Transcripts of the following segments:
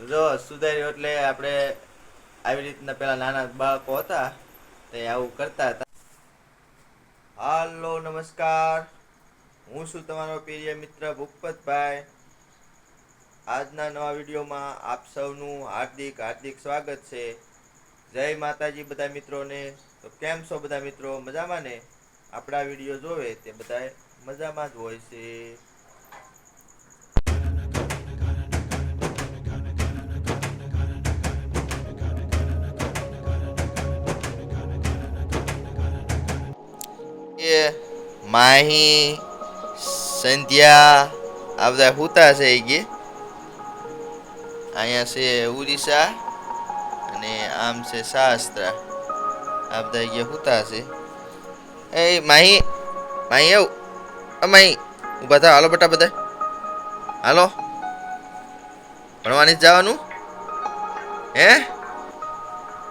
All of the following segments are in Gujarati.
તો જો સુધાર્યું એટલે આપણે આવી રીતના પેલા નાના બાળકો હતા તે આવું કરતા હતા. હાલો, નમસ્કાર. હું છું તમારો પ્રિય મિત્ર ભૂપતભાઈ. આજના નવા વિડીયોમાં આપ સૌનું હાર્દિક હાર્દિક સ્વાગત છે. જય માતાજી બધા મિત્રોને. તો કેમ છો બધા મિત્રો? મજામાં ને? આપણા વીડિયો જોવે તે બધા મજામાં જ હોય છે. એ માહી, સંધ્યા, આ બધા હુતા છે એ કે અહીંયા છે ઉડીસા અને આમ છે શાસ્ત્રા. આ બધા ગયા હુતા છે. એ માહી માહી આવ. માહી, ઊભા થા. હાલો બટા બધા. હાલો. ભણવાની જ જવાનું? હે?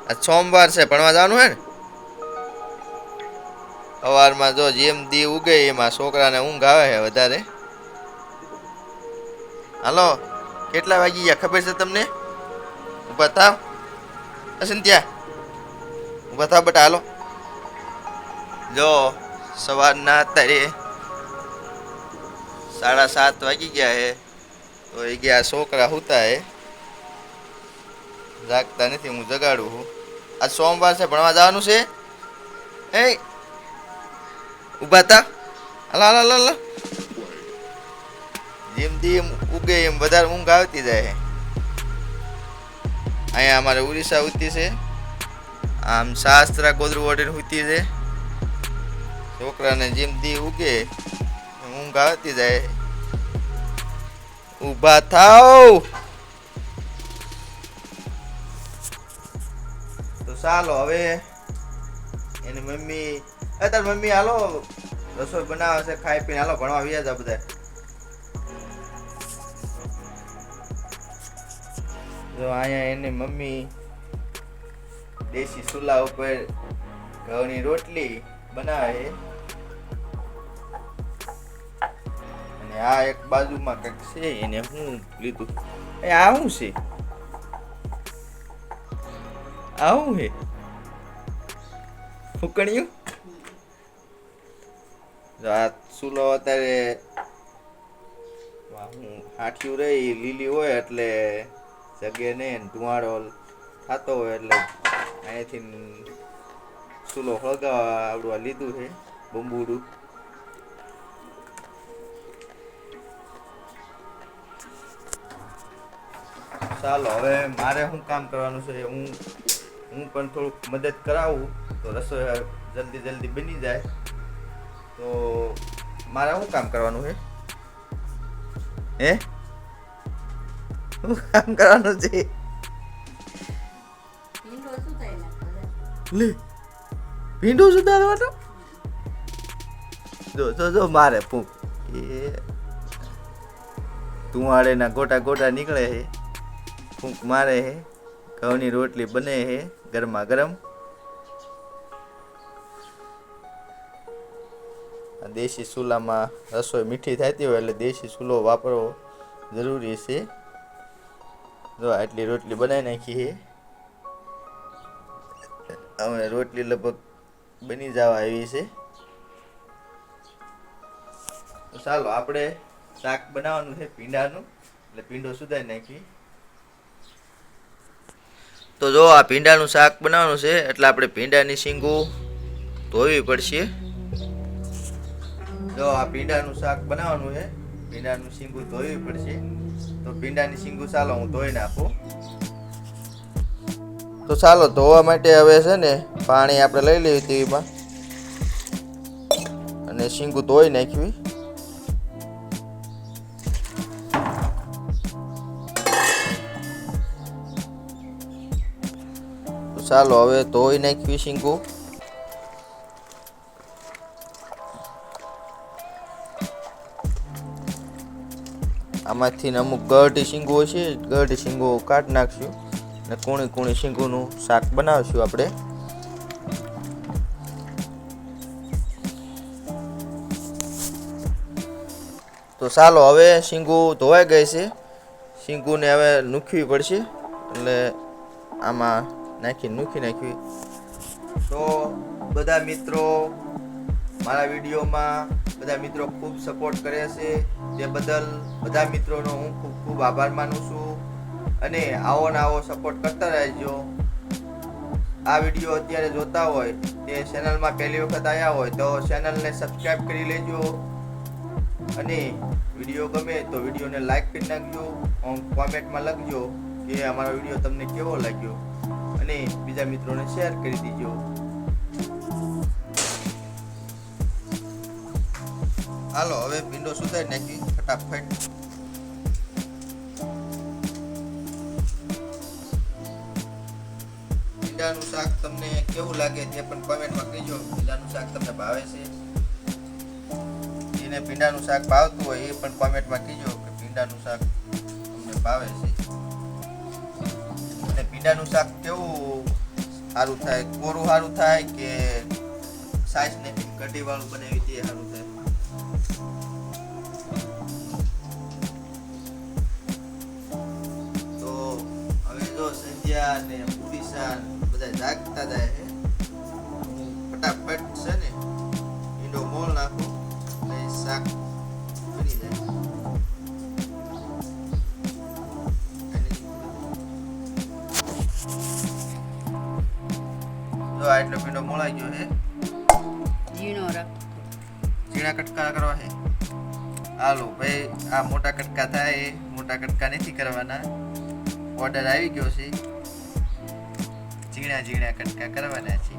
આ સોમવાર છે, ભણવા જવાનું હે ને? સવારમાં જો જેમ દી ઉગે એમાં છોકરાને ઊંઘ આવે છે વધારે. હાલો, કેટલા વાગી ગયા? ખબર છે તમને? ઊભા થાવ. અસંત્યા ઊભા થાવ બટા, હાલો. જો, સવારના અત્યારે સાડા સાત વાગી ગયા હે તો એ ગયા છોકરા હુતા હે જાગતા નથી, હું જગાડું છું. આજ સોમવાર છે, ભણવા જવાનું છે? એ ઊભા તા હાલો હાલો હાલો જેમ જેમ ઉગે એમ વધારે ઊંઘ આવતી જાય. અહીંયા અમારે ઉડીસા ઉતી છે. આમ શાસ્ત્રા ગોદરું ઓડીને ઉતી છે. છોકરાને જેમ દી ઉગે ઊંઘ આવતી જાય. ઊભા થાવ તો ચાલો હવે એની મમ્મી એ તાર મમ્મી, હાલો. રસોઈ બનાવે છે, ખાઈ પીને. હાલો, ભણવા વ્યાજ જા બધા જો, અહીંયા એની મમ્મી દેશી ચૂલા ઉપર ઘઉંની રોટલી બનાવે. અને આ એક બાજુમાં કંઈક છે, એને હું લીધું. એ આ શું છે? આવું હે ફૂકણિયું? આ ચૂલો અત્યારે હાઠિયું રહી, લીલી હોય એટલે જગ્યા ને ધુવાડો થતો હોય એટલે અહીંયાથી ચૂલો હળગાવા આવડવા લીધું છે, બંબુડું. ચાલો, હવે મારે શું કામ કરવાનું છે, હું હું પણ થોડુંક મદદ કરાવું, તો રસોઈ જલ્દી જલ્દી બની જાય. તો મારે શું કામ કરવાનું છે? હે? શું કામ કરવાનું છે. લે ભીંડું સુધારવાનું જો જો જો મારે ફૂંક. એ તુંવાળેના ગોટા ગોટા નીકળે છે. ફૂંક મારે છે. ઘઉંની રોટલી બને છે ગરમા ગરમ. દેશી ચૂલામાં રસોઈ મીઠી થતી હોય એટલે દેશી ચૂલો વાપરવો જરૂરી છે. જો આટલી રોટલી બનાવી નાખી છે. હવે રોટલી લગભગ બની જવા આવી છે. તો ચાલો આપણે શાક બનાવવાનું છે પીંડાનું એટલે પીંડો સુધારી નાખી તો જો આ પીંડાનું શાક બનાવવાનું છે, એટલે આપણે પીંડાની શીંગું ધોવી પડશે. જો આ ભીંડાનું શાક બનાવવાનું છે, ભીંડાનું શીંગું ધોવી પડશે. તો ભીંડાની શીંગું ચાલો હું ધોઈ નાખું. તો ચાલો ધોવા માટે હવે છે ને પાણી આપણે લઈ લેવી ટીવીમાં. અને શીંગું ધોઈ નાખવી ચાલો હવે ધોઈ નાખવી શીંગું. આમાંથી અમુક ગઢી શીંગો છે, ગઢી શીંગો કાઢી નાખશું ને કુણી કુણી શીંગોનું શાક બનાવશું આપણે. તો ચાલો હવે શીંગો ધોવાઈ ગઈ છે. શીંગોને હવે નૂખવી પડશે એટલે આમાં નાખી, નૂખી નાખવી. તો બધા મિત્રો, મારા વિડીયોમાં બધા મિત્રો ખૂબ સપોર્ટ કરે છે. તે બદલ બધા મિત્રોનો હું ખૂબ ખૂબ આભાર માનું છું. અને આવો ને આવો સપોર્ટ કરતા રહેજો. આ વીડિયો અત્યારે જોતા હોય, તે ચેનલમાં પહેલી વખત આવ્યા હોય, તો ચેનલને સબસ્ક્રાઈબ કરી લેજો. અને વીડિયો ગમે તો વિડીયોને લાઈક કરી નાખજો. કોમેન્ટમાં લખજો કે અમારો વીડિયો તમને કેવો લાગ્યો. અને બીજા મિત્રોને શેર કરી દીજો. હાલો, હવે વિન્ડો સુધારી નાખી? ફટાફટ. ભીંડાનું શાક તમને કેવું લાગે તે પણ કોમેન્ટમાં કહેજો. ભીંડાનું શાક તમને ભાવે છે? જેને ભીંડાનું શાક ભાવતું હોય એ પણ કોમેન્ટમાં કહેજો કે ભીંડાનું શાક તમને ભાવે છે. અને ભીંડાનું શાક કેવું સારું થાય? કોરું સારું થાય કે સાઈઝ ને કઢી વાળું બનાવી દે સારું સંધ્યા ને ઉડીસા બધા જાગતા જાય છે ફટાફટ છે ને ઈંડો મોલ નાખો ને શાક બની જાય. જો આ એટલો ભીંડો મોળાઈ ગયો છે ઝીણો રાખ. ઝીણા કટકા કરવા છે હાલો ભાઈ આ મોટા કટકા થાય મોટા કટકા નથી કરવાના. ઓર્ડર આવી ગયો છે. ઝીણા ઝીણા કટકા કરવાના છે.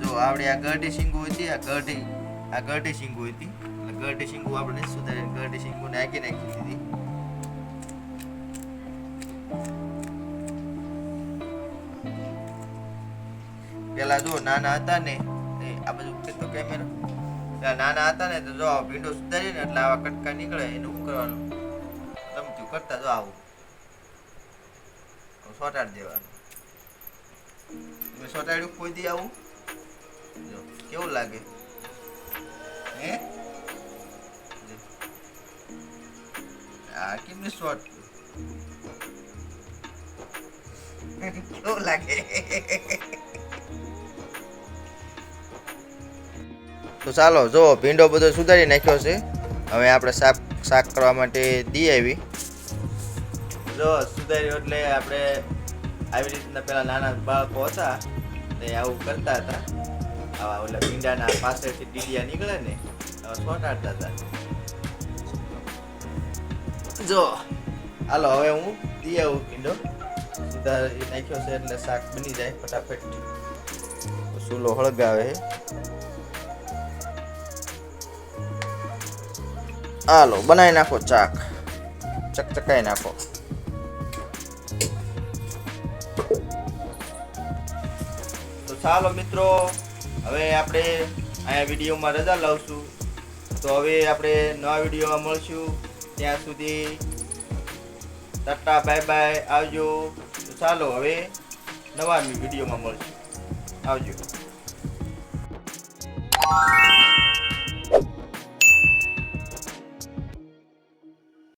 જો આપણે આ ગઢી શીંગુ હતી, આ ગઢી આ ગઢી શીંગુ હતી. એટલે ગરડી શીંગુ આપણે સુધારી ગઢી શીંગુ નાખી નાખી દીધી. પેલા જો નાના હતા ને આ બધું કેટલો કેમેરો નાના હતા ને, તો જો આ વિન્ડો સુધારી ને, એટલે આવા કટકા નીકળે, એનું કરવાનું? ચમચું કરતા જો આવું. સોટાડી દેવાનું. તમે સોટાડ્યું કોઈ દી આવું? જો, કેવું લાગે? હે? આ કેમની શોર્ટ કેવું લાગે? તો ચાલો, જો, ભીંડો બધો સુધારી નાખ્યો છે. હવે આપણે શાક શાક કરવા માટે દી આવી. જો સુધાર્યો એટલે આપણે આવી રીતના પેલા નાના બાળકો હતા તે આવું કરતા હતા. આવા ઓલા પીંડાના પાસેથી ડીડિયા નીકળે ને છોટાડતા હતા. જો, હાલો, હવે હું દી આવું ભીંડો. સુધારી નાખ્યો છે એટલે શાક બની જાય ફટાફટ. ચૂલો હળગાવે. હાલો, બનાવી નાખો ચાક. ચકચકાઈ નાખો. ચાલો મિત્રો, હવે આપણે અહીંયા વિડીયોમાં રજા લાવશું. તો હવે આપણે નવા વિડીયોમાં મળશું. ત્યાં સુધી ટાટા, બાય બાય, આવજો. તો ચાલો હવે નવા વિડીયોમાં મળશું. આવજો.